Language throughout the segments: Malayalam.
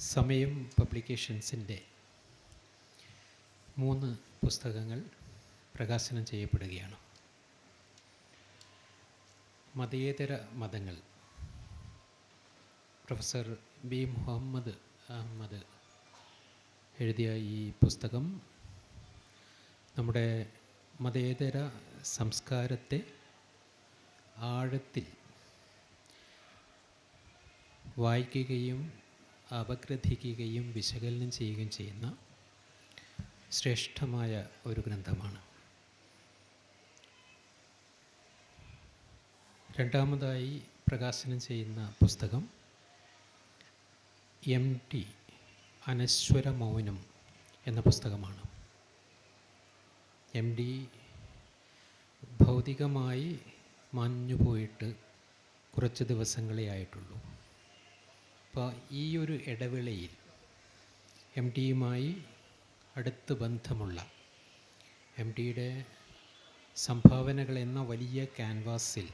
സമയം പബ്ലിക്കേഷൻസിന്റെ മൂന്ന് പുസ്തകങ്ങൾ പ്രകാശനം ചെയ്യപ്പെടുകയാണ്. മതേതര മതങ്ങൾ. പ്രൊഫസർ ബി മുഹമ്മദ് അഹമ്മദ് എഴുതിയ ഈ പുസ്തകം നമ്മുടെ മതേതര സംസ്കാരത്തെ ആഴത്തിൽ വായിക്കുകയും അപഗ്രഥിക്കുകയും വിശകലനം ചെയ്യുകയും ചെയ്യുന്ന ശ്രേഷ്ഠമായ ഒരു ഗ്രന്ഥമാണ്. രണ്ടാമതായി പ്രകാശനം ചെയ്യുന്ന പുസ്തകം എം ടി അനശ്വര മൗനം എന്ന പുസ്തകമാണ്. എം ഡി ഭൗതികമായി മഞ്ഞുപോയിട്ട് കുറച്ച് ദിവസങ്ങളേ ആയിട്ടുള്ളൂ. അപ്പോൾ ഈ ഒരു ഇടവേളയിൽ എം ഡിയുമായി അടുത്ത് ബന്ധമുള്ള എം ഡിയുടെ സംഭാവനകൾ എന്ന വലിയ ക്യാൻവാസിൽ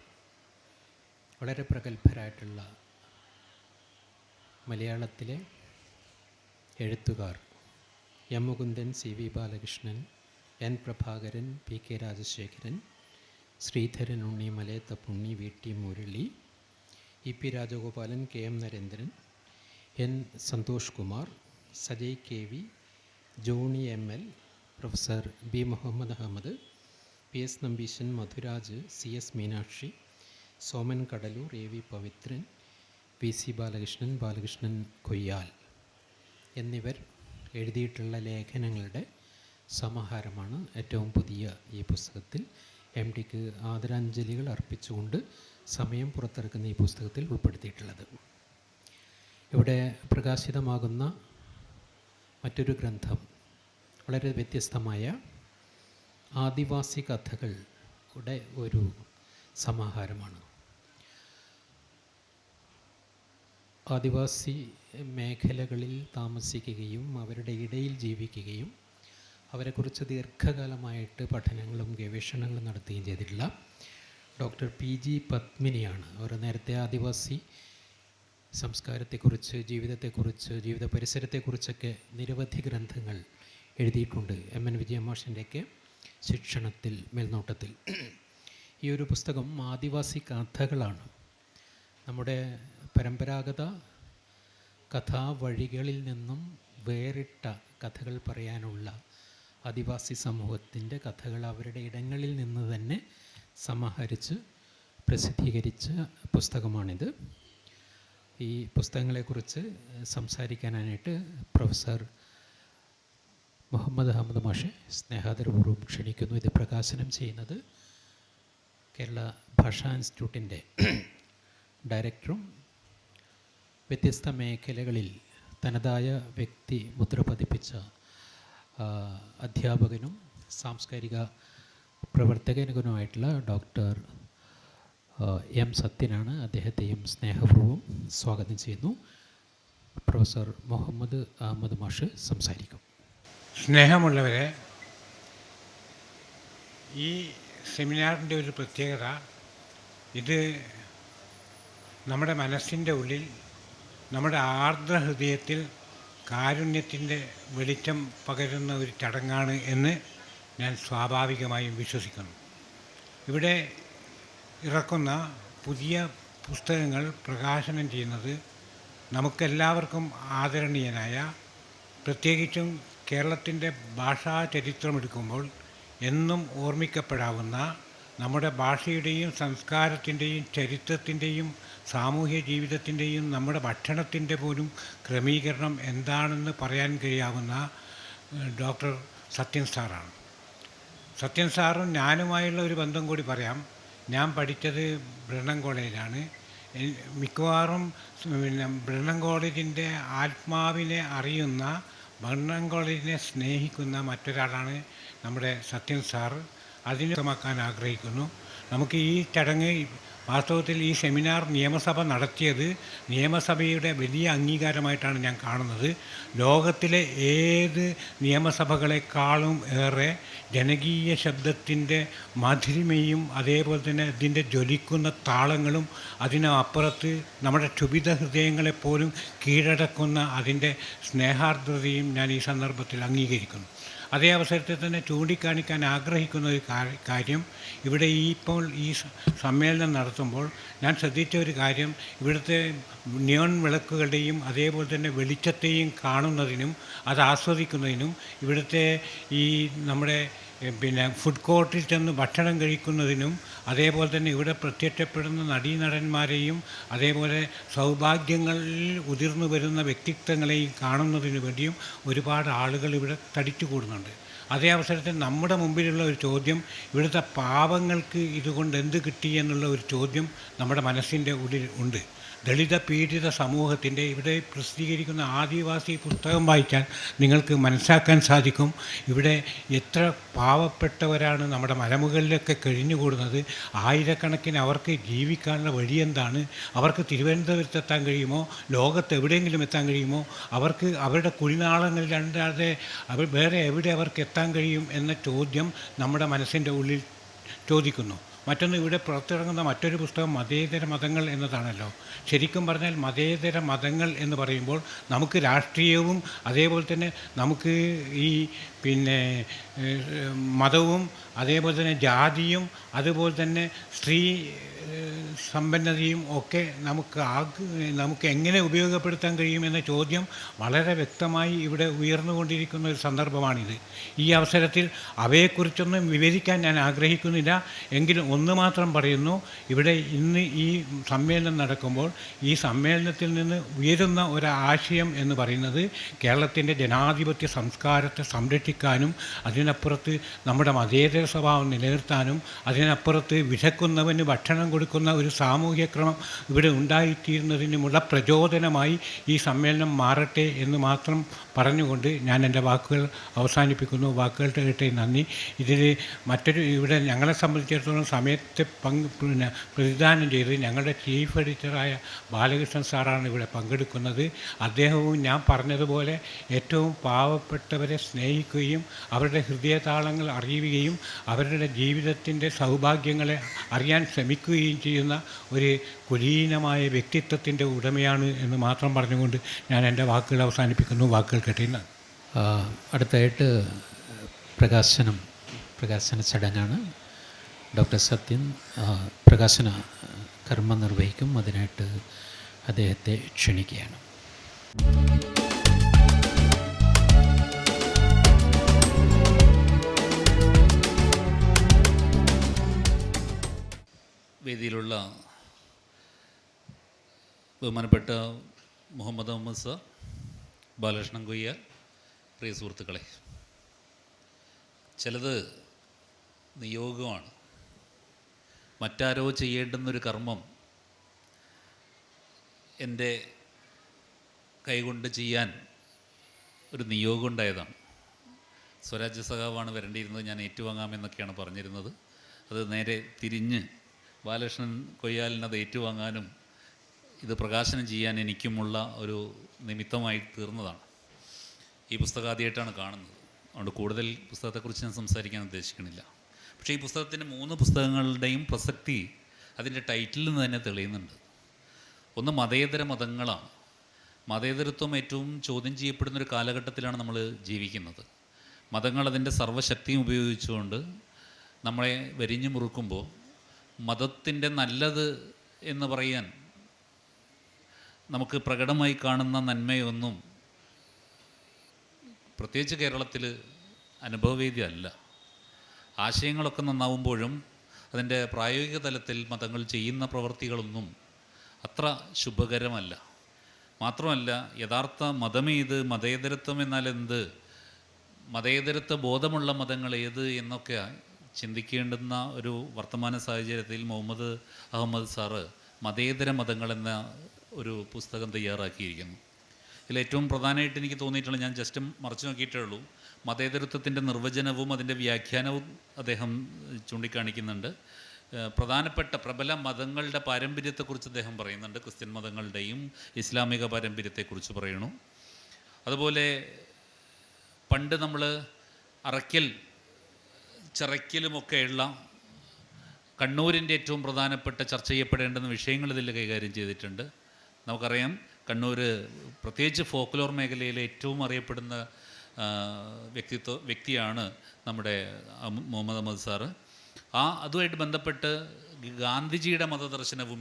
വളരെ പ്രഗത്ഭരായിട്ടുള്ള മലയാളത്തിലെ എഴുത്തുകാർ M Mukundan C V Balakrishnan N Prabhakaran P K Rajasekharan Sreedharan Unni Malayathappunni V T Murali E P Rajagopalan K M Narendran N Santhosh Kumar Sajay K V Johny M L professor B Muhammad Ahammed P S Nambeesan Madhuraj C S Meenakshi Soman Kadalur A V Pavithran P C Balakrishnan Balakrishnan Koyyal എന്നിവർ എഴുതിയിട്ടുള്ള ലേഖനങ്ങളുടെ സമാഹാരമാണ് ഏറ്റവും പുതിയ ഈ പുസ്തകത്തിൽ. എം ഡിക്ക് ആദരാഞ്ജലികൾ അർപ്പിച്ചുകൊണ്ട് സമയം പുറത്തിറക്കുന്ന ഈ പുസ്തകത്തിൽ ഉൾപ്പെടുത്തിയിട്ടുള്ളത്. ഇവിടെ പ്രകാശിതമാകുന്ന മറ്റൊരു ഗ്രന്ഥം വളരെ വ്യത്യസ്തമായ ആദിവാസി കഥകളുടെ ഒരു സമാഹാരമാണ്. ആദിവാസി മേഖലകളിൽ താമസിക്കുകയും അവരുടെ ഇടയിൽ ജീവിക്കുകയും അവരെക്കുറിച്ച് ദീർഘകാലമായിട്ട് പഠനങ്ങളും ഗവേഷണങ്ങളും നടത്തുകയും ചെയ്തിട്ടുള്ള ഡോക്ടർ പി ജി പത്മിനിയാണ്. അവർ നേരത്തെ ആദിവാസി സംസ്കാരത്തെക്കുറിച്ച് ജീവിതത്തെക്കുറിച്ച് ജീവിത പരിസരത്തെക്കുറിച്ചൊക്കെ നിരവധി ഗ്രന്ഥങ്ങൾ എഴുതിയിട്ടുണ്ട്. എം എൻ വിജയമാഷിന്റെയൊക്കെ ശിക്ഷണത്തിൽ മേൽനോട്ടത്തിൽ. ഈ ഒരു പുസ്തകം ആദിവാസി കഥകളാണ്. നമ്മുടെ പരമ്പരാഗത കഥാവഴികളിൽ നിന്നും വേറിട്ട കഥകൾ പറയാനുള്ള ആദിവാസി സമൂഹത്തിന്റെ കഥകൾ അവരുടെ ഇടങ്ങളിൽ നിന്ന് തന്നെ സമാഹരിച്ച് പ്രസിദ്ധീകരിച്ച പുസ്തകമാണിത്. ഈ പുസ്തകങ്ങളെക്കുറിച്ച് സംസാരിക്കാനായിട്ട് പ്രൊഫസർ മുഹമ്മദ് അഹമ്മദ് മാഷെ സ്നേഹാദരപൂർവം ക്ഷണിക്കുന്നു. ഇത് പ്രകാശനം ചെയ്യുന്നത് കേരള ഭാഷാ ഇൻസ്റ്റിറ്റ്യൂട്ടിന്റെ ഡയറക്ടറും വ്യത്യസ്ത മേഖലകളിൽ തനതായ വ്യക്തി മുദ്ര പതിപ്പിച്ച അധ്യാപകനും സാംസ്കാരിക പ്രവർത്തകനുമായിട്ടുള്ള ഡോക്ടർ എം സത്യനാണ്. അദ്ദേഹത്തെയും സ്നേഹപൂർവം സ്വാഗതം ചെയ്യുന്നു. പ്രൊഫസർ മുഹമ്മദ് അഹമ്മദ് മാഷ് സംസാരിക്കും. സ്നേഹമുള്ളവരെ ഈ സെമിനാറിന്റെ ഒരു പ്രത്യേകത ഇത് നമ്മുടെ മനസ്സിന്റെ ഉള്ളിൽ നമ്മുടെ ആർദ്ര ഹൃദയത്തിൽ കാരുണ്യത്തിന്റെ വെളിച്ചം പകരുന്ന ഒരു ചടങ്ങാണ് എന്ന് ഞാൻ സ്വാഭാവികമായും വിശ്വസിക്കുന്നു. ഇവിടെ ഇറക്കുന്ന പുതിയ പുസ്തകങ്ങൾ പ്രകാശനം ചെയ്യുന്നത് നമുക്കെല്ലാവർക്കും ആദരണീയനായ പ്രത്യേകിച്ചും കേരളത്തിന്റെ ഭാഷാ ചരിത്രമെടുക്കുമ്പോൾ എന്നും ഓർമ്മിക്കപ്പെടാവുന്ന നമ്മുടെ ഭാഷയുടെയും സംസ്കാരത്തിന്റെയും ചരിത്രത്തിന്റെയും സാമൂഹ്യ ജീവിതത്തിന്റെയും നമ്മുടെ ഭക്ഷണത്തിന്റെ പോലും ക്രമീകരണം എന്താണെന്ന് പറയാൻ കഴിയാവുന്ന ഡോക്ടർ സത്യൻ സാറാണ്. സത്യൻ സാറും ഞാനുമായുള്ള ഒരു ബന്ധം കൂടി പറയാം. ഞാൻ പഠിച്ചത് ബ്രണ്ണൻ കോളേജിലാണ്. മിക്കവാറും പിന്നെ ബ്രണ്ണൻ കോളേജിന്റെ ആത്മാവിനെ അറിയുന്ന ബ്രണ്ണൻ കോളേജിനെ സ്നേഹിക്കുന്ന മറ്റൊരാളാണ് നമ്മുടെ സത്യൻ സാർ അതിന് വ്യക്തമാക്കാൻ ആഗ്രഹിക്കുന്നു. നമുക്ക് ഈ ചടങ്ങ് വാസ്തവത്തിൽ ഈ സെമിനാർ നിയമസഭ നടത്തിയത് നിയമസഭയുടെ വലിയ അംഗീകാരമായിട്ടാണ് ഞാൻ കാണുന്നത്. ലോകത്തിലെ ഏത് നിയമസഭകളെക്കാളും ഏറെ ജനകീയ ശബ്ദത്തിന്റെ മധുരിമയും അതേപോലെ തന്നെ ഇതിന്റെ ജ്വലിക്കുന്ന താളങ്ങളും അതിനപ്പുറത്ത് നമ്മുടെ ക്ഷുഭിത ഹൃദയങ്ങളെപ്പോലും കീഴടക്കുന്ന അതിന്റെ സ്നേഹാർദ്രതയും ഞാൻ ഈ സന്ദർഭത്തിൽ അംഗീകരിക്കുന്നു. അതേ അവസരത്തിൽ തന്നെ ചൂണ്ടിക്കാണിക്കാൻ ആഗ്രഹിക്കുന്ന ഒരു കാര്യം ഇവിടെ ഈ ഇപ്പോൾ ഈ സമ്മേളനം നടത്തുമ്പോൾ ഞാൻ ശ്രദ്ധിച്ച ഒരു കാര്യം ഇവിടുത്തെ നിയോൺ വിളക്കുകളുടെയും അതേപോലെ തന്നെ വെളിച്ചത്തെയും കാണുന്നതിനും അത് ആസ്വദിക്കുന്നതിനും ഇവിടുത്തെ ഈ നമ്മുടെ പിന്നെ ഫുഡ് കോർട്ടിൽ ചെന്ന് ഭക്ഷണം കഴിക്കുന്നതിനും അതേപോലെ തന്നെ ഇവിടെ പ്രത്യക്ഷപ്പെടുന്ന നടീനടന്മാരെയും അതേപോലെ സൗഭാഗ്യങ്ങളിൽ ഉതിർന്നു വരുന്ന വ്യക്തിത്വങ്ങളെയും കാണുന്നതിന് വേണ്ടിയും ഒരുപാട് ആളുകൾ ഇവിടെ തടിച്ചു കൂടുന്നുണ്ട്. അതേ അവസരത്തിൽ നമ്മുടെ മുമ്പിലുള്ള ഒരു ചോദ്യം ഇവിടുത്തെ പാവങ്ങൾക്ക് ഇതുകൊണ്ട് എന്ത് കിട്ടി എന്നുള്ള ഒരു ചോദ്യം നമ്മുടെ മനസ്സിന്റെ ഉള്ളിൽ ഉണ്ട്. ദളിത പീഡിത സമൂഹത്തിന്റെ ഇവിടെ പ്രസിദ്ധീകരിക്കുന്ന ആദിവാസി പുസ്തകം വായിച്ചാൽ നിങ്ങൾക്ക് മനസ്സിലാക്കാൻ സാധിക്കും. ഇവിടെ എത്ര പാവപ്പെട്ടവരാണ് നമ്മുടെ മലമുകളിലൊക്കെ കഴിഞ്ഞുകൂടുന്നത്. ആയിരക്കണക്കിന് അവർക്ക് ജീവിക്കാനുള്ള വഴി എന്താണ്? അവർക്ക് തിരുവനന്തപുരത്ത് എത്താൻ കഴിയുമോ? ലോകത്ത് എവിടെയെങ്കിലും എത്താൻ കഴിയുമോ? അവർക്ക് അവരുടെ കുഴിനാളങ്ങളിലല്ലാതെ അവർ വേറെ എവിടെ അവർക്ക് എത്താൻ കഴിയും എന്ന ചോദ്യം നമ്മുടെ മനസ്സിന്റെ ഉള്ളിൽ ചോദിക്കുന്നു. മറ്റൊന്ന് ഇവിടെ പുറത്തിറങ്ങുന്ന മറ്റൊരു പുസ്തകം മതേതര മതങ്ങൾ എന്നതാണല്ലോ. ശരിക്കും പറഞ്ഞാൽ മതേതര മതങ്ങൾ എന്ന് പറയുമ്പോൾ നമുക്ക് രാഷ്ട്രീയവും അതേപോലെ തന്നെ നമുക്ക് ഈ പിന്നെ മതവും അതേപോലെ തന്നെ ജാതിയും അതുപോലെ തന്നെ സ്ത്രീ സമ്പന്നതയും ഒക്കെ നമുക്ക് ആ നമുക്ക് എങ്ങനെ ഉപയോഗപ്പെടുത്താൻ കഴിയുമെന്ന ചോദ്യം വളരെ വ്യക്തമായി ഇവിടെ ഉയർന്നുകൊണ്ടിരിക്കുന്ന ഒരു സന്ദർഭമാണിത്. ഈ അവസരത്തിൽ അവയെക്കുറിച്ചൊന്നും വിവരിക്കാൻ ഞാൻ ആഗ്രഹിക്കുന്നില്ല. എങ്കിലും ഒന്ന് മാത്രം പറയുന്നു. ഇവിടെ ഇന്ന് ഈ സമ്മേളനം നടക്കുമ്പോൾ ഈ സമ്മേളനത്തിൽ നിന്ന് ഉയരുന്ന ഒരു ആശയം എന്ന് പറയുന്നത് കേരളത്തിന്റെ ജനാധിപത്യ സംസ്കാരത്തെ സംരക്ഷിക്കാനും അതിനപ്പുറത്ത് നമ്മുടെ മതേതര സ്വഭാവം നിലനിർത്താനും അതിനപ്പുറത്ത് വിശക്കുന്നവന് ഭക്ഷണം കൊടുക്കുന്ന ഒരു സാമൂഹ്യ ക്രമം ഇവിടെ ഉണ്ടായിത്തീരുന്നതിനുമുള്ള പ്രചോദനമായി ഈ സമ്മേളനം മാറട്ടെ എന്ന് മാത്രം പറഞ്ഞുകൊണ്ട് ഞാൻ എന്റെ വാക്കുകൾ അവസാനിപ്പിക്കുന്നു. വാക്കുകൾ കേട്ടേ നന്ദി. ഇതിൽ മറ്റൊരു ഇവിടെ ഞങ്ങളെ സംബന്ധിച്ചിടത്തോളം സമയത്തെ പങ്ക് പിന്നെ പ്രതിദാനം ചെയ്ത് ഞങ്ങളുടെ ചീഫ് എഡിറ്ററായ ബാലകൃഷ്ണൻ സാറാണ് ഇവിടെ പങ്കെടുക്കുന്നത്. അദ്ദേഹവും ഞാൻ പറഞ്ഞതുപോലെ ഏറ്റവും പാവപ്പെട്ടവരെ സ്നേഹിക്കുകയും അവരുടെ ഹൃദയതാളങ്ങൾ അറിയുകയും അവരുടെ ജീവിതത്തിന്റെ സൗഭാഗ്യങ്ങളെ അറിയാൻ ശ്രമിക്കുകയും ചെയ്യുന്ന ഒരു കുലീനമായ വ്യക്തിത്വത്തിന്റെ ഉടമയാണ് എന്ന് മാത്രം പറഞ്ഞുകൊണ്ട് ഞാൻ എന്റെ വാക്കുകൾ അവസാനിപ്പിക്കുന്നു. വാക്കുകൾ കേട്ടിരുന്നു അടുത്തായിട്ട് പ്രകാശനം പ്രകാശന ചടങ്ങാണ്. ഡോക്ടർ സത്യൻ പ്രകാശന കർമ്മം നിർവഹിക്കും. അതിനായിട്ട് അദ്ദേഹത്തെ ക്ഷണിക്കുകയാണ്. വേദിയിലുള്ള ബഹുമാനപ്പെട്ട മുഹമ്മദ് അഹമ്മദ് സാർ ബാലകൃഷ്ണൻ കൊയ്യ പ്രിയ സുഹൃത്തുക്കളെ ചിലത് നിയോഗമാണ്. മറ്റാരോ ചെയ്യേണ്ടുന്നൊരു കർമ്മം എന്റെ കൈകൊണ്ട് ചെയ്യാൻ ഒരു നിയോഗം ഉണ്ടായതാണ് സ്വരാജ്യ സഖാവാണ് വരേണ്ടിയിരുന്നത് ഞാൻ ഏറ്റുവാങ്ങാമെന്നൊക്കെയാണ് പറഞ്ഞിരുന്നത്. അത് നേരെ തിരിഞ്ഞ് ബാലകൃഷ്ണൻ കൊയ്യാലിനത് ഏറ്റുവാങ്ങാനും ഇത് പ്രകാശനം ചെയ്യാൻ എനിക്കുമുള്ള ഒരു നിമിത്തമായി തീർന്നതാണ്. ഈ പുസ്തകം ആദ്യമായിട്ടാണ് കാണുന്നത്. അതുകൊണ്ട് കൂടുതൽ പുസ്തകത്തെക്കുറിച്ച് ഞാൻ സംസാരിക്കാൻ ഉദ്ദേശിക്കുന്നില്ല. പക്ഷേ ഈ പുസ്തകത്തിന്റെ മൂന്ന് പുസ്തകങ്ങളുടെയും പ്രസക്തി അതിന്റെ ടൈറ്റിലിൽ നിന്ന് തന്നെ തെളിയുന്നുണ്ട്. ഒന്ന് മതേതര മതങ്ങളാണ്. മതേതരത്വം ഏറ്റവും ചോദ്യം ചെയ്യപ്പെടുന്ന ഒരു കാലഘട്ടത്തിലാണ് നമ്മൾ ജീവിക്കുന്നത്. മതങ്ങൾ അതിന്റെ സർവശക്തിയും ഉപയോഗിച്ചുകൊണ്ട് നമ്മളെ വരിഞ്ഞു മുറുക്കുമ്പോൾ മതത്തിന്റെ നല്ലത് എന്ന് പറയാൻ നമുക്ക് പ്രകടമായി കാണുന്ന നന്മയൊന്നും പ്രത്യേകിച്ച് കേരളത്തിൽ അനുഭവവേദ്യമല്ല. ആശയങ്ങളൊക്കെ നന്നാവുമ്പോഴും അതിന്റെ പ്രായോഗിക തലത്തിൽ മതങ്ങൾ ചെയ്യുന്ന പ്രവൃത്തികളൊന്നും അത്ര ശുഭകരമല്ല. മാത്രമല്ല യഥാർത്ഥ മതമേത് മതേതരത്വം എന്നാൽ എന്ത് മതേതരത്വ ബോധമുള്ള മതങ്ങൾ ഏത് എന്നൊക്കെ ചിന്തിക്കേണ്ടുന്ന ഒരു വർത്തമാന സാഹചര്യത്തിൽ മുഹമ്മദ് അഹമ്മദ് സാറ് മതേതര മതങ്ങൾ എന്ന ഒരു പുസ്തകം തയ്യാറാക്കിയിരിക്കുന്നു. ഇതിൽ ഏറ്റവും പ്രധാനമായിട്ട് എനിക്ക് തോന്നിയിട്ടുള്ള ഞാൻ ജസ്റ്റ് മറച്ചു നോക്കിയിട്ടേ ഉള്ളൂ. മതേതരത്വത്തിന്റെ നിർവചനവും അതിന്റെ വ്യാഖ്യാനവും അദ്ദേഹം ചൂണ്ടിക്കാണിക്കുന്നുണ്ട്. പ്രധാനപ്പെട്ട പ്രബല മതങ്ങളുടെ പാരമ്പര്യത്തെക്കുറിച്ച് അദ്ദേഹം പറയുന്നുണ്ട്. ക്രിസ്ത്യൻ മതങ്ങളുടെയും ഇസ്ലാമിക പാരമ്പര്യത്തെക്കുറിച്ച് പറയണു അതുപോലെ പണ്ട് നമ്മൾ അറയ്ക്കൽ ചിറയ്ക്കലുമൊക്കെയുള്ള കണ്ണൂരിന്റെ ഏറ്റവും പ്രധാനപ്പെട്ട ചർച്ച ചെയ്യപ്പെടേണ്ടുന്ന വിഷയങ്ങൾ ഇതിൽ കൈകാര്യം ചെയ്തിട്ടുണ്ട്. നമുക്കറിയാം കണ്ണൂർ പ്രത്യേകിച്ച് ഫോക്ലോർ മേഖലയിലെ ഏറ്റവും അറിയപ്പെടുന്ന വ്യക്തിത്വ വ്യക്തിയാണ് നമ്മുടെ മുഹമ്മദ് അഹമ്മദ് സാറ്. ആ അതുമായിട്ട് ബന്ധപ്പെട്ട് ഗാന്ധിജിയുടെ മതദർശനവും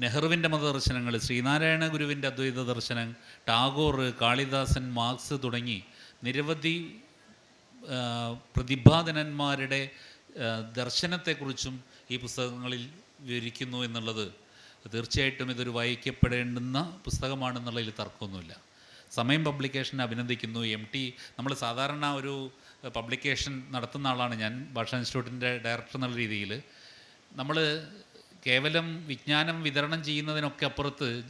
നെഹ്റുവിന്റെ മതദർശനങ്ങൾ ശ്രീനാരായണ ഗുരുവിന്റെ അദ്വൈത ദർശനം ടാഗോർ കാളിദാസൻ മാർക്സ് തുടങ്ങി നിരവധി പ്രതിഭാധനന്മാരുടെ ദർശനത്തെക്കുറിച്ചും ഈ പുസ്തകങ്ങളിൽ വിവരിക്കുന്നു എന്നുള്ളത് തീർച്ചയായിട്ടും ഇതൊരു വായിക്കപ്പെടേണ്ടുന്ന പുസ്തകമാണെന്നുള്ളതിൽ തർക്കമൊന്നുമില്ല. സമയം പബ്ലിക്കേഷനെ അഭിനന്ദിക്കുന്നു. എം ടി നമ്മൾ സാധാരണ ഒരു പബ്ലിക്കേഷൻ നടത്തുന്ന ആളാണ് ഞാൻ ഭാഷാ ഇൻസ്റ്റിറ്റ്യൂട്ടിന്റെ ഡയറക്ടർ എന്നുള്ള രീതിയിൽ. നമ്മൾ കേവലം വിജ്ഞാനം വിതരണം ചെയ്യുന്നതിനൊക്കെ അപ്പുറത്ത്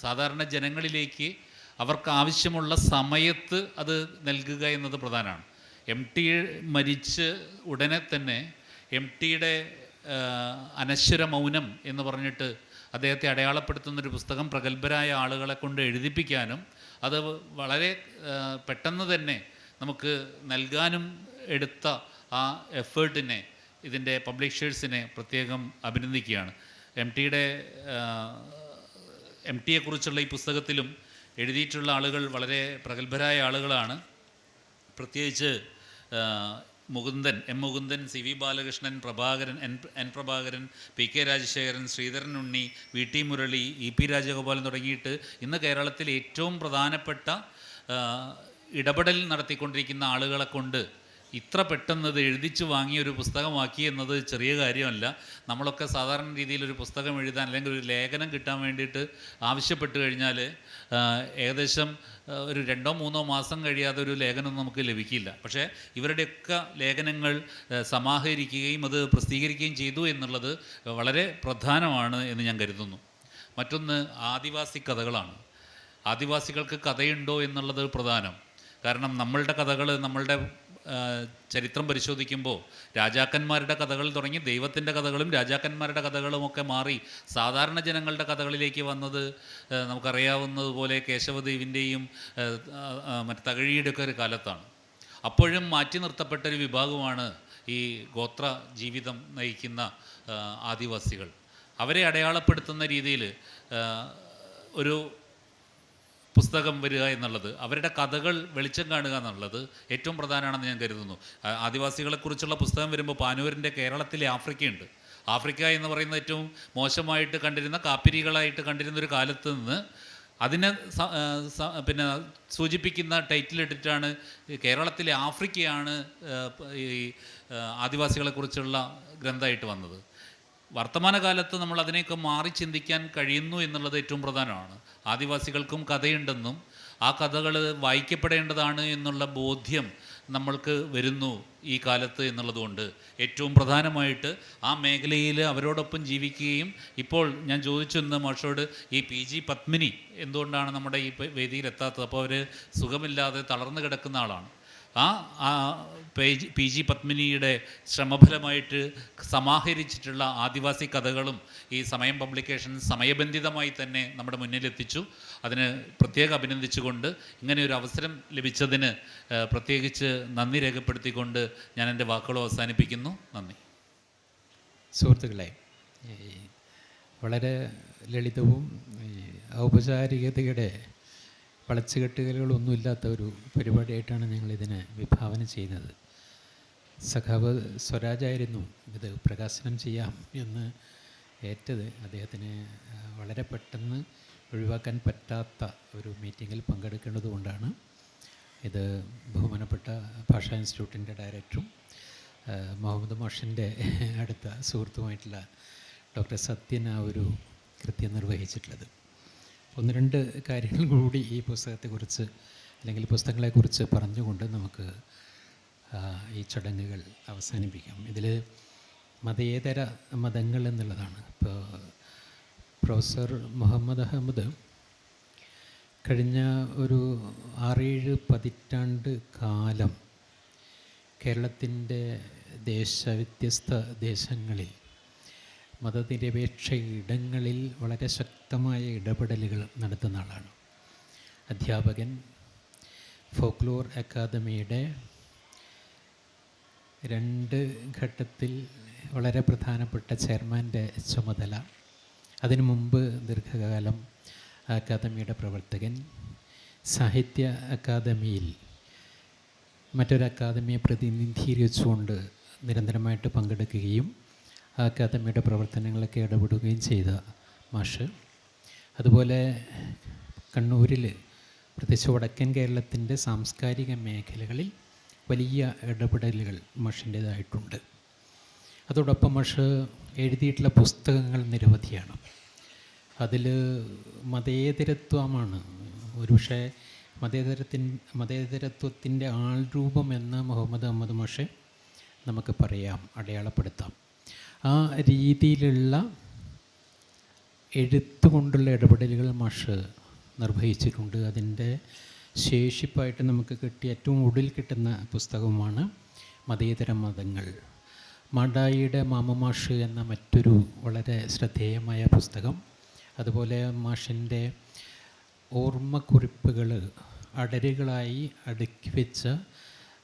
സാധാരണ ജനങ്ങളിലേക്ക് അവർക്ക് ആവശ്യമുള്ള സമയത്ത് അത് നൽകുക എന്നത് പ്രധാനമാണ്. എം ടി മരിച്ച് ഉടനെ തന്നെ എം ടിയുടെ അനശ്വര മൗനം എന്ന് പറഞ്ഞിട്ട് അദ്ദേഹത്തെ അടയാളപ്പെടുത്തുന്നൊരു പുസ്തകം പ്രഗത്ഭരായ ആളുകളെ കൊണ്ട് എഴുതിപ്പിക്കാനും അത് വളരെ പെട്ടെന്ന് തന്നെ നമുക്ക് നൽകാനും എടുത്ത ആ എഫേർട്ടിനെ ഇതിന്റെ പബ്ലിഷേഴ്സിനെ പ്രത്യേകം അഭിനന്ദിക്കുകയാണ്. എം ടിയുടെ എം ടിയെക്കുറിച്ചുള്ള ഈ പുസ്തകത്തിലും എഴുതിയിട്ടുള്ള ആളുകൾ വളരെ പ്രഗത്ഭരായ ആളുകളാണ്. പ്രത്യേകിച്ച് Mukundan M Mukundan C V Balakrishnan Prabhakaran N N Prabhakaran P K Rajasekharan Sreedharan Unni V T Murali E P Rajagopalan തുടങ്ങിയിട്ട് ഇന്ന് കേരളത്തിൽ ഏറ്റവും പ്രധാനപ്പെട്ട ഇടപെടൽ നടത്തിക്കൊണ്ടിരിക്കുന്ന ആളുകളെ കൊണ്ട് ഇത്ര പെട്ടെന്ന് ഇത് എഴുതിച്ചു വാങ്ങിയ ഒരു പുസ്തകമാക്കി എന്നത് ചെറിയ കാര്യമല്ല. നമ്മളൊക്കെ സാധാരണ രീതിയിൽ ഒരു പുസ്തകം എഴുതാൻ അല്ലെങ്കിൽ ഒരു ലേഖനം കിട്ടാൻ വേണ്ടിയിട്ട് ആവശ്യപ്പെട്ട് കഴിഞ്ഞാൽ ഏകദേശം ഒരു രണ്ടോ മൂന്നോ മാസം കഴിയാതെ ഒരു ലേഖനം നമുക്ക് ലഭിക്കില്ല. പക്ഷേ ഇവരുടെയൊക്കെ ലേഖനങ്ങൾ സമാഹരിക്കുകയും അത് പ്രസിദ്ധീകരിക്കുകയും ചെയ്തു എന്നുള്ളത് വളരെ പ്രധാനമാണ് എന്ന് ഞാൻ കരുതുന്നു. മറ്റൊന്ന് ആദിവാസി കഥകളാണ്. ആദിവാസികൾക്ക് കഥയുണ്ടോ എന്നുള്ളത് പ്രധാനം. കാരണം നമ്മളുടെ കഥകൾ നമ്മളുടെ ചരിത്രം പരിശോധിക്കുമ്പോൾ രാജാക്കന്മാരുടെ കഥകൾ തുടങ്ങി ദൈവത്തിന്റെ കഥകളും രാജാക്കന്മാരുടെ കഥകളുമൊക്കെ മാറി സാധാരണ ജനങ്ങളുടെ കഥകളിലേക്ക് വന്നത് നമുക്കറിയാവുന്നതുപോലെ കേശവദേവിന്റെയും മറ്റ് തകഴിയുടെയൊക്കെ ഒരു കാലത്താണ്. അപ്പോഴും മാറ്റി നിർത്തപ്പെട്ട ഒരു വിഭാഗമാണ് ഈ ഗോത്ര ജീവിതം നയിക്കുന്ന ആദിവാസികൾ. അവരെ അടയാളപ്പെടുത്തുന്ന രീതിയിൽ ഒരു പുസ്തകം വരിക എന്നുള്ളത് അവരുടെ കഥകൾ വെളിച്ചം കാണുക എന്നുള്ളത് ഏറ്റവും പ്രധാനമാണെന്ന് ഞാൻ കരുതുന്നു. ആദിവാസികളെക്കുറിച്ചുള്ള പുസ്തകം വരുമ്പോൾ പാനൂരിന്റെ കേരളത്തിലെ ആഫ്രിക്കയുണ്ട്. ആഫ്രിക്ക എന്ന് പറയുന്ന ഏറ്റവും മോശമായിട്ട് കണ്ടിരുന്ന കാപ്പിരികളായിട്ട് കണ്ടിരുന്ന ഒരു കാലത്ത് നിന്ന് അതിനെ പിന്നെ സൂചിപ്പിക്കുന്ന ടൈറ്റിൽ ഇട്ടിട്ടാണ് കേരളത്തിലെ ആഫ്രിക്കയാണ് ഈ ആദിവാസികളെക്കുറിച്ചുള്ള ഗ്രന്ഥമായിട്ട് വന്നത്. വർത്തമാനകാലത്ത് നമ്മൾ അതിനെയൊക്കെ മാറി ചിന്തിക്കാൻ കഴിയുന്നു എന്നുള്ളത് ഏറ്റവും പ്രധാനമാണ്. ആദിവാസികൾക്കും കഥയുണ്ടെന്നും ആ കഥകൾ വായിക്കപ്പെടേണ്ടതാണ് എന്നുള്ള ബോധ്യം നമ്മൾക്ക് വരുന്നു ഈ കാലത്ത് എന്നുള്ളതുകൊണ്ട്. ഏറ്റവും പ്രധാനമായിട്ട് ആ മേഖലയിൽ അവരോടൊപ്പം ജീവിക്കുകയും ഇപ്പോൾ ഞാൻ ചോദിച്ചു ഇന്ന് മാഷോട് ഈ പി ജി പത്മിനി എന്തുകൊണ്ടാണ് നമ്മുടെ ഈ വേദിയിൽ എത്താത്തത്? അപ്പോൾ അവർ സുഖമില്ലാതെ തളർന്നു കിടക്കുന്ന ആളാണ്. ആ പി- ജി പത്മിനിയുടെ ശ്രമഫലമായിട്ട് സമാഹരിച്ചിട്ടുള്ള ആദിവാസി കഥകളും ഈ സമയം പബ്ലിക്കേഷൻ സമയബന്ധിതമായി തന്നെ നമ്മുടെ മുന്നിലെത്തിച്ചു. അതിന് പ്രത്യേകം അഭിനന്ദിച്ചുകൊണ്ട് ഇങ്ങനെ ഒരു അവസരം ലഭിച്ചതിന് പ്രത്യേകിച്ച് നന്ദി രേഖപ്പെടുത്തിക്കൊണ്ട് ഞാൻ എന്റെ വാക്കുകൾ അവസാനിപ്പിക്കുന്നു. നന്ദി. സുഹൃത്തുക്കളെ വളരെ ലളിതവും ഔപചാരികതയുടെ വളച്ചുകെട്ടുകളൊന്നുമില്ലാത്ത ഒരു പരിപാടിയായിട്ടാണ് ഞങ്ങളിതിനെ വിഭാവന ചെയ്യുന്നത്. സഖാവ് സ്വരാജായിരുന്നു ഇത് പ്രകാശനം ചെയ്യാം എന്ന് ഏറ്റത്. അദ്ദേഹത്തിന് വളരെ പെട്ടെന്ന് ഒഴിവാക്കാൻ പറ്റാത്ത ഒരു മീറ്റിങ്ങിൽ പങ്കെടുക്കേണ്ടതുകൊണ്ടാണ് ഇത് ബഹുമാനപ്പെട്ട ഭാഷാ ഇൻസ്റ്റിറ്റ്യൂട്ടിന്റെ ഡയറക്ടറും മുഹമ്മദ് മോഷന്റെ അടുത്ത സുഹൃത്തുമായിട്ടുള്ള ഡോക്ടർ സത്യൻ ആ ഒരു കൃത്യം നിർവഹിച്ചിട്ടുള്ളത്. ഒന്ന് രണ്ട് കാര്യങ്ങൾ കൂടി ഈ പുസ്തകത്തെക്കുറിച്ച് അല്ലെങ്കിൽ പുസ്തകങ്ങളെക്കുറിച്ച് പറഞ്ഞുകൊണ്ട് നമുക്ക് ഈ ചടങ്ങുകൾ അവസാനിപ്പിക്കാം. ഇതിൽ മതേതര മതങ്ങൾ എന്നുള്ളതാണ്. ഇപ്പോൾ പ്രൊഫസർ മുഹമ്മദ് അഹമ്മദ് കഴിഞ്ഞ ഒരു ആറേഴ് പതിറ്റാണ്ട് കാലം കേരളത്തിന്റെ ദേശ വ്യത്യസ്ത ദേശങ്ങളിൽ മതനിരപേക്ഷ ഇടങ്ങളിൽ വളരെ ശക്തമായ ഇടപെടലുകൾ നടത്തുന്ന ആളാണ്. അധ്യാപകൻ ഫോക്ലോർ അക്കാദമിയുടെ രണ്ട് ഘട്ടത്തിൽ വളരെ പ്രധാനപ്പെട്ട ചെയർമാന്റെ ചുമതല. അതിനു മുമ്പ് ദീർഘകാലം അക്കാദമിയുടെ പ്രവർത്തകൻ. സാഹിത്യ അക്കാദമിയിൽ മറ്റൊരു അക്കാദമിയെ പ്രതിനിധീകരിച്ചുകൊണ്ട് നിരന്തരമായിട്ട് പങ്കെടുക്കുകയും അക്കാദമിയുടെ പ്രവർത്തനങ്ങളൊക്കെ ഇടപെടുകയും ചെയ്ത മാഷ്. അതുപോലെ കണ്ണൂരിൽ പ്രത്യേകിച്ച് വടക്കൻ കേരളത്തിന്റെ സാംസ്കാരിക മേഖലകളിൽ വലിയ ഇടപെടലുകൾ മഷിന്റേതായിട്ടുണ്ട്. അതോടൊപ്പം മഷ് എഴുതിയിട്ടുള്ള പുസ്തകങ്ങൾ നിരവധിയാണ്. അതിൽ മതേതരത്വമാണ്. ഒരുപക്ഷെ മതേതരത്തിൻ മതേതരത്വത്തിന്റെ ആൾരൂപം എന്ന് മുഹമ്മദ് അഹമ്മദ് മഷെ നമുക്ക് പറയാം അടയാളപ്പെടുത്താം. ആ രീതിയിലുള്ള എഴുത്തുകൊണ്ടുള്ള ഇടപെടലുകൾ മാഷ് നിർവഹിച്ചിട്ടുണ്ട്. അതിന്റെ ശേഷിപ്പായിട്ട് നമുക്ക് കിട്ടിയ ഏറ്റവും ഒടുവിൽ കിട്ടുന്ന പുസ്തകമാണ് മതേതര മതങ്ങൾ. മാടായിയുടെ മാമമാഷ് എന്ന മറ്റൊരു വളരെ ശ്രദ്ധേയമായ പുസ്തകം. അതുപോലെ മാഷിന്റെ ഓർമ്മക്കുറിപ്പുകൾ അടരുകളായി അടുക്കി വെച്ച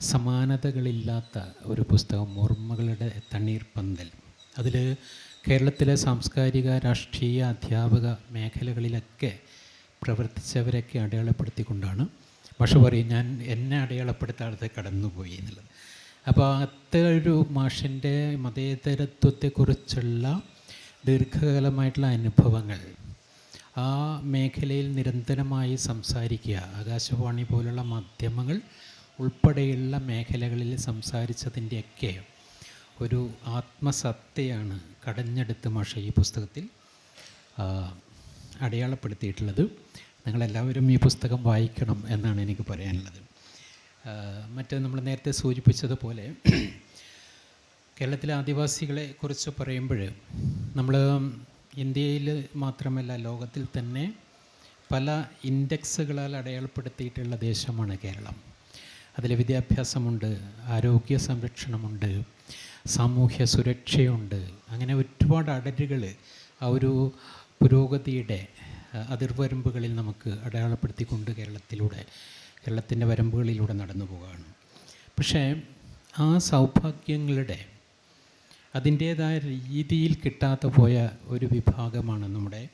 സമാനതകളില്ലാത്ത ഒരു പുസ്തകം ഓർമ്മകളുടെ തണ്ണീർപ്പന്തൽ. അതിൽ കേരളത്തിലെ സാംസ്കാരിക രാഷ്ട്രീയ അധ്യാപക മേഖലകളിലൊക്കെ പ്രവർത്തിച്ചവരൊക്കെ അടയാളപ്പെടുത്തിക്കൊണ്ടാണ് ഭാഷ പറയും. ഞാൻ എന്നെ അടയാളപ്പെടുത്താതെ കടന്നുപോയി എന്നുള്ളത്. അപ്പോൾ അത്തൊരു മാഷിന്റെ മതേതരത്വത്തെക്കുറിച്ചുള്ള ദീർഘകാലമായിട്ടുള്ള അനുഭവങ്ങൾ ആ മേഖലയിൽ നിരന്തരമായി സംസാരിക്കുക ആകാശവാണി പോലുള്ള മാധ്യമങ്ങൾ ഉൾപ്പെടെയുള്ള മേഖലകളിൽ സംസാരിച്ചതിന്റെയൊക്കെ ഒരു ആത്മസത്തയാണ് കടഞ്ഞെടുത്ത് മാഷ ഈ പുസ്തകത്തിൽ അടയാളപ്പെടുത്തിയിട്ടുള്ളത്. നിങ്ങളെല്ലാവരും ഈ പുസ്തകം വായിക്കണം എന്നാണ് എനിക്ക് പറയാനുള്ളത്. മറ്റ് നമ്മൾ നേരത്തെ സൂചിപ്പിച്ചതുപോലെ കേരളത്തിലെ ആദിവാസികളെ കുറിച്ച് പറയുമ്പോൾ നമ്മൾ ഇന്ത്യയിൽ മാത്രമല്ല ലോകത്തിൽ തന്നെ പല ഇൻഡെക്സുകളാൽ അടയാളപ്പെടുത്തിയിട്ടുള്ള ദേശമാണ് കേരളം. അതിൽ വിദ്യാഭ്യാസമുണ്ട് ആരോഗ്യ സംരക്ഷണമുണ്ട് സാമൂഹ്യ സുരക്ഷയുണ്ട്. അങ്ങനെ ഒരുപാട് അടരുകൾ ആ ഒരു പുരോഗതിയുടെ അതിർവരമ്പുകളിൽ നമുക്ക് അടയാളപ്പെടുത്തിക്കൊണ്ട് കേരളത്തിലൂടെ കേരളത്തിന്റെ വരമ്പുകളിലൂടെ നടന്നു പോവുകയാണ്. പക്ഷേ ആ സൗഭാഗ്യങ്ങളുടെ അതിന്റേതായ രീതിയിൽ കിട്ടാത്ത പോയ ഒരു വിഭാഗമാണ് നമ്മുടെ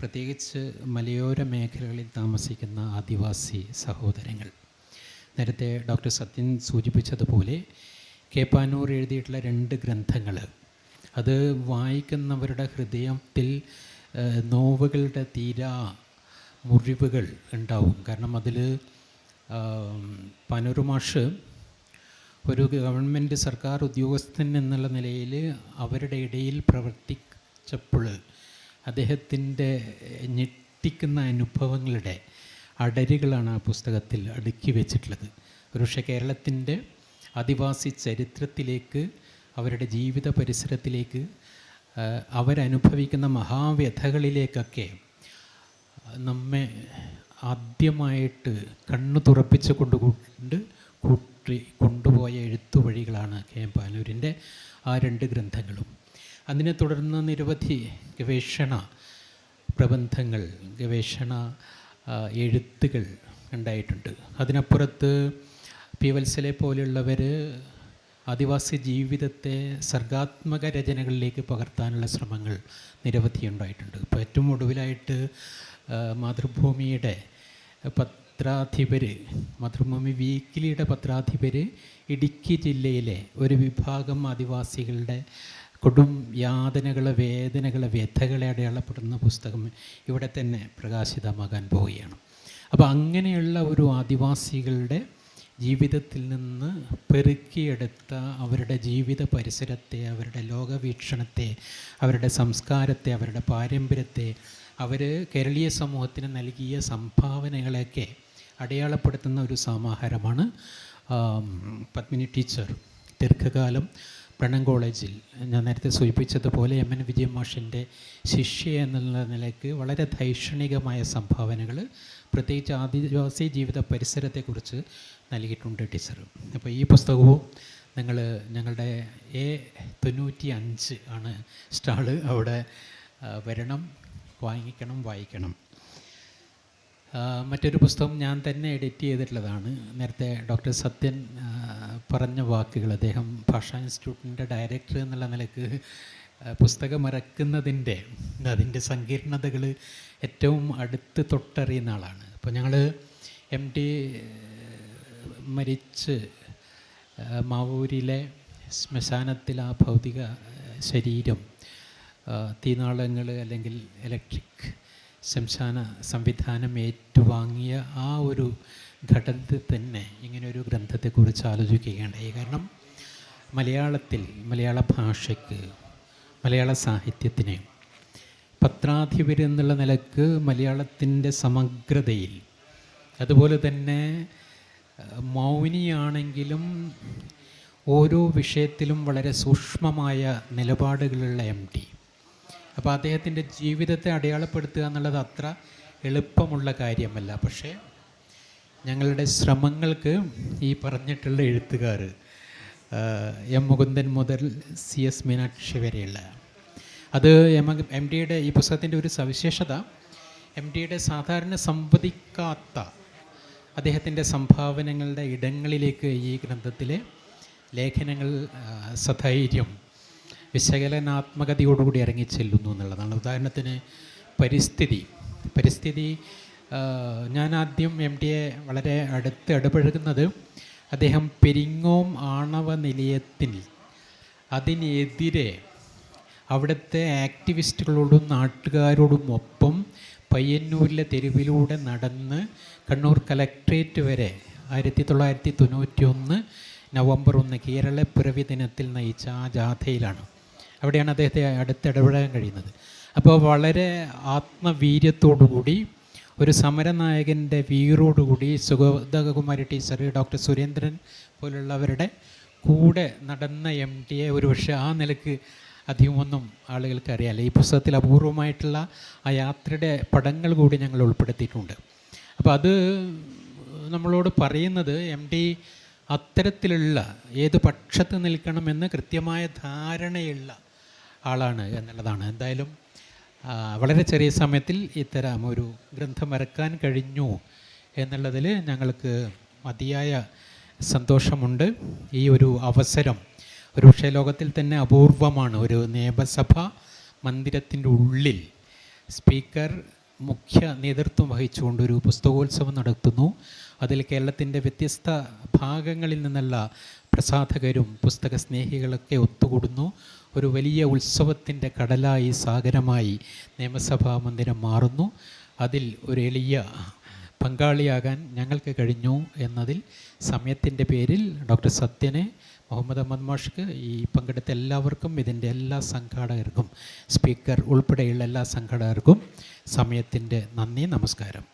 പ്രത്യേകിച്ച് മലയോര മേഖലകളിൽ താമസിക്കുന്ന ആദിവാസി സഹോദരങ്ങൾ. നേരത്തെ ഡോക്ടർ സത്യൻ സൂചിപ്പിച്ചതുപോലെ കേപ്പാനൂർ എഴുതിയിട്ടുള്ള രണ്ട് ഗ്രന്ഥങ്ങൾ അത് വായിക്കുന്നവരുടെ ഹൃദയത്തിൽ നോവുകളുടെ തീരാ മുറിവുകൾ ഉണ്ടാവും. കാരണം അതിൽ പാനൂർ മാഷ് ഒരു ഗവൺമെന്റ് സർക്കാർ ഉദ്യോഗസ്ഥൻ എന്നുള്ള നിലയിൽ അവരുടെ ഇടയിൽ പ്രവർത്തിച്ചപ്പോൾ അദ്ദേഹത്തിന്റെ ഞെട്ടിക്കുന്ന അനുഭവങ്ങളുടെ അടരുകളാണ് ആ പുസ്തകത്തിൽ അടുക്കി വെച്ചിട്ടുള്ളത്. ഒരുപക്ഷെ കേരളത്തിന്റെ ആദിവാസി ചരിത്രത്തിലേക്ക് അവരുടെ ജീവിത പരിസരത്തിലേക്ക് അവരനുഭവിക്കുന്ന മഹാവ്യഥകളിലേക്കൊക്കെ നമ്മെ ആദ്യമായിട്ട് കണ്ണു തുറപ്പിച്ച് കൊണ്ടുകൊണ്ട് കൂട്ടി കൊണ്ടുപോയ എഴുത്തുവഴികളാണ് കെ എം പാനൂരിന്റെ ആ രണ്ട് ഗ്രന്ഥങ്ങളും. അതിനെ തുടർന്ന് നിരവധി ഗവേഷണ പ്രബന്ധങ്ങൾ ഗവേഷണ എഴുത്തുകൾ ഉണ്ടായിട്ടുണ്ട്. അതിനപ്പുറത്ത് പി വത്സലെ പോലെയുള്ളവർ ആദിവാസി ജീവിതത്തെ സർഗാത്മക രചനകളിലേക്ക് പകർത്താനുള്ള ശ്രമങ്ങൾ നിരവധി ഉണ്ടായിട്ടുണ്ട്. ഇപ്പോൾ ഏറ്റവും ഒടുവിലായിട്ട് മാതൃഭൂമിയുടെ പത്രാധിപർ മാതൃഭൂമി വീക്കിലിയുടെ പത്രാധിപർ ഇടുക്കി ജില്ലയിലെ ഒരു വിഭാഗം ആദിവാസികളുടെ കൊടും യാതനകളെ വേദനകളെ വ്യഥകളെ അടയാളപ്പെടുന്ന പുസ്തകം ഇവിടെ തന്നെ പ്രകാശിതമാകാൻ പോവുകയാണ്. അപ്പോൾ അങ്ങനെയുള്ള ഒരു ആദിവാസികളുടെ ജീവിതത്തിൽ നിന്ന് പെറുക്കിയെടുത്ത അവരുടെ ജീവിത പരിസരത്തെ അവരുടെ ലോകവീക്ഷണത്തെ അവരുടെ സംസ്കാരത്തെ അവരുടെ പാരമ്പര്യത്തെ അവർ കേരളീയ സമൂഹത്തിന് നൽകിയ സംഭാവനകളെയൊക്കെ അടയാളപ്പെടുത്തുന്ന ഒരു സമാഹാരമാണ് പത്മിനി ടീച്ചർ. ദീർഘകാലം പ്രണം കോളേജിൽ ഞാൻ നേരത്തെ സൂചിപ്പിച്ചതുപോലെ എം എൻ വിജയ മാഷിന്റെ ശിഷ്യ എന്നുള്ള നിലയ്ക്ക് വളരെ ധൈഷണികമായ സംഭാവനകൾ പ്രത്യേകിച്ച് ആദിവാസി ജീവിത പരിസരത്തെക്കുറിച്ച് നൽകിയിട്ടുണ്ട് ടീച്ചർ. അപ്പോൾ ഈ പുസ്തകവും നിങ്ങൾ ഞങ്ങളുടെ എ തൊണ്ണൂറ്റി അഞ്ച് ആണ് സ്റ്റാൾ. അവിടെ വരണം വാങ്ങിക്കണം വായിക്കണം. മറ്റൊരു പുസ്തകം ഞാൻ തന്നെ എഡിറ്റ് ചെയ്തിട്ടുള്ളതാണ്. നേരത്തെ ഡോക്ടർ സത്യൻ പറഞ്ഞ വാക്കുകൾ അദ്ദേഹം ഭാഷാ ഇൻസ്റ്റിറ്റ്യൂട്ടിന്റെ ഡയറക്ടർ എന്നുള്ള നിലയ്ക്ക് ആ, പുസ്തകം ഇറക്കുന്നതിന്റെ അതിന്റെ സങ്കീർണതകൾ ഏറ്റവും അടുത്ത് തൊട്ടറിയുന്ന ആളാണ്. അപ്പോൾ ഞങ്ങൾ എം ഡി മരിച്ച് മാവൂരിലെ ശ്മശാനത്തിൽ ആ ഭൗതിക ശരീരം തീനാളങ്ങൾ അല്ലെങ്കിൽ ഇലക്ട്രിക് ശ്മശാന സംവിധാനം ഏറ്റുവാങ്ങിയ ആ ഒരു ഘട്ടത്തിൽ തന്നെ ഇങ്ങനെ ഒരു ഗ്രന്ഥത്തെക്കുറിച്ച് ആലോചിക്കുകയുണ്ടായി കാരണം മലയാളത്തിൽ മലയാള ഭാഷയ്ക്ക് മലയാള സാഹിത്യത്തിന് പത്രാധിപർ എന്നുള്ള നിലയ്ക്ക് മലയാളത്തിന്റെ സമഗ്രതയിൽ അതുപോലെ തന്നെ മൗനിയാണെങ്കിലും ഓരോ വിഷയത്തിലും വളരെ സൂക്ഷ്മമായ നിലപാടുകളുള്ള എം ടി. അപ്പോൾ അദ്ദേഹത്തിന്റെ ജീവിതത്തെ അടയാളപ്പെടുത്തുക എന്നുള്ളത് അത്ര എളുപ്പമുള്ള കാര്യമല്ല. പക്ഷേ ഞങ്ങളുടെ ശ്രമങ്ങൾക്ക് ഈ പറഞ്ഞിട്ടുള്ള എഴുത്തുകാർ എം മുകുന്ദൻ മുതൽ സി എസ് മീനാക്ഷി വരെയുള്ള. അത് എം എം ഡിയുടെ ഈ പുസ്തകത്തിന്റെ ഒരു സവിശേഷത എം ഡിയുടെ സാധാരണ സംവദിക്കാത്ത അദ്ദേഹത്തിന്റെ സംഭാവനകളുടെ ഇടങ്ങളിലേക്ക് ഈ ഗ്രന്ഥത്തിലെ ലേഖനങ്ങൾ സധൈര്യം വിശകലനാത്മകതയോടുകൂടി ഇറങ്ങിച്ചെല്ലുന്നു എന്നുള്ളതാണ്. ഉദാഹരണത്തിന് പരിസ്ഥിതി. പരിസ്ഥിതി ഞാൻ ആദ്യം എം ഡിയെ വളരെ അടുത്ത് ഇടപഴകുന്നത് അദ്ദേഹം പെരിങ്ങോം ആണവ നിലയത്തിൽ അതിനെതിരെ അവിടുത്തെ ആക്ടിവിസ്റ്റുകളോടും നാട്ടുകാരോടും ഒപ്പം പയ്യന്നൂരിലെ തെരുവിലൂടെ നടന്ന് കണ്ണൂർ കലക്ട്രേറ്റ് വരെ ആയിരത്തി തൊള്ളായിരത്തി തൊണ്ണൂറ്റി ഒന്ന് നവംബർ ഒന്ന് കേരള പിറവി ദിനത്തിൽ നയിച്ച ആ ജാഥയിലാണ്. അവിടെയാണ് അദ്ദേഹത്തെ അടുത്തിടപെടാൻ കഴിയുന്നത്. അപ്പോൾ വളരെ ആത്മവീര്യത്തോടുകൂടി ഒരു സമരനായകന്റെ വീറോടുകൂടി സുഗതകുമാരി ടീച്ചർ ഡോക്ടർ സുരേന്ദ്രൻ പോലുള്ളവരുടെ കൂടെ നടന്ന എം എ ഒരു പക്ഷേ ആ നിലയ്ക്ക് അധികമൊന്നും ആളുകൾക്ക് അറിയാമല്ല ഈ പുസ്തകത്തിൽ അപൂർവമായിട്ടുള്ള ആ യാത്രയുടെ പടങ്ങൾ കൂടി ഞങ്ങൾ ഉൾപ്പെടുത്തിയിട്ടുണ്ട്. അപ്പോൾ അത് നമ്മളോട് പറയുന്നത് എം ഡി അത്തരത്തിലുള്ള ഏത് പക്ഷത്ത് നിൽക്കണമെന്ന് കൃത്യമായ ധാരണയുള്ള ആളാണ് എന്നുള്ളതാണ്. എന്തായാലും വളരെ ചെറിയ സമയത്തിൽ ഇത്തരം ഒരു ഗ്രന്ഥം വരക്കാൻ കഴിഞ്ഞു എന്നുള്ളതിൽ ഞങ്ങൾക്ക് മതിയായ സന്തോഷമുണ്ട്. ഈ ഒരു അവസരം ഒരു വിഷയലോകത്തിൽ ലോകത്തിൽ തന്നെ അപൂർവമാണ്. ഒരു നിയമസഭ മന്ദിരത്തിന്റെ ഉള്ളിൽ സ്പീക്കർ മുഖ്യ നേതൃത്വം വഹിച്ചുകൊണ്ടൊരു പുസ്തകോത്സവം നടത്തുന്നു. അതിൽ കേരളത്തിന്റെ വ്യത്യസ്ത ഭാഗങ്ങളിൽ നിന്നുള്ള പ്രസാധകരും പുസ്തക സ്നേഹികളൊക്കെ ഒത്തുകൂടുന്നു. ഒരു വലിയ ഉത്സവത്തിന്റെ കടലായി സാഗരമായി നിയമസഭാ മന്ദിരം മാറുന്നു. അതിൽ ഒരു എളിയ പങ്കാളിയാകാൻ ഞങ്ങൾക്ക് കഴിഞ്ഞു എന്നതിൽ സമയത്തിന്റെ പേരിൽ ഡോക്ടർ സത്യനെ മുഹമ്മദ് അഹമ്മദ് മാഷ്ക്ക് ഈ പങ്കെടുത്ത എല്ലാവർക്കും ഇതിന്റെ എല്ലാ സംഘാടകർക്കും സ്പീക്കർ ഉൾപ്പെടെയുള്ള എല്ലാ സംഘാടകർക്കും സമയത്തിന്റെ നന്ദി നമസ്കാരം.